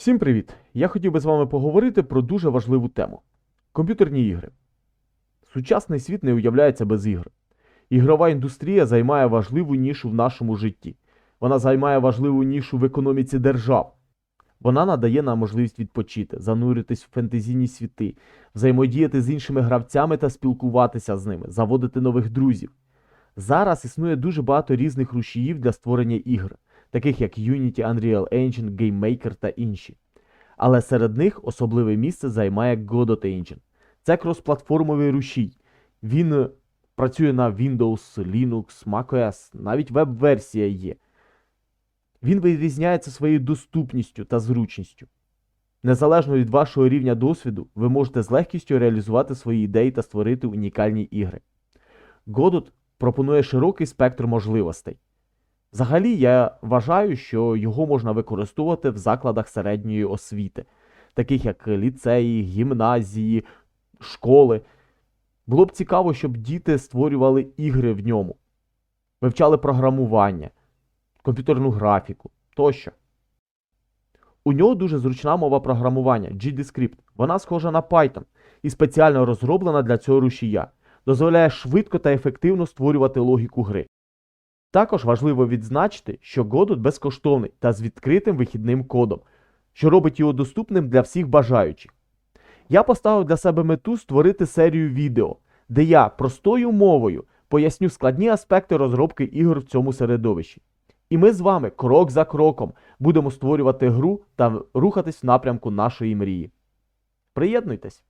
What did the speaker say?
Всім привіт! Я хотів би з вами поговорити про дуже важливу тему комп'ютерні ігри. Сучасний світ не уявляється без ігр. Ігрова індустрія займає важливу нішу в нашому житті. Вона займає важливу нішу в економіці держав. Вона надає нам можливість відпочити, зануритись в фентезійні світи, взаємодіяти з іншими гравцями та спілкуватися з ними, заводити нових друзів. Зараз існує дуже багато різних рушіїв для створення ігр, таких як Unity, Unreal Engine, GameMaker та інші. Але серед них особливе місце займає Godot Engine. Це кросплатформовий рушій. Він е, працює на Windows, Linux, macOS, навіть веб-версія є. Він вирізняється своєю доступністю та зручністю. Незалежно від вашого рівня досвіду, ви можете з легкістю реалізувати свої ідеї та створити унікальні ігри. Godot пропонує широкий спектр можливостей. Взагалі, я вважаю, що його можна використовувати в закладах середньої освіти, таких як ліцеї, гімназії, школи. Було б цікаво, щоб діти створювали ігри в ньому, вивчали програмування, комп'ютерну графіку тощо. У нього дуже зручна мова програмування GDScript. Вона схожа на Python і спеціально розроблена для цього рушія, дозволяє швидко та ефективно створювати логіку гри. Також важливо відзначити, що Godot безкоштовний та з відкритим вихідним кодом, що робить його доступним для всіх бажаючих. Я поставив для себе мету створити серію відео, де я простою мовою поясню складні аспекти розробки ігор в цьому середовищі. І ми з вами крок за кроком будемо створювати гру та рухатись в напрямку нашої мрії. Приєднуйтесь!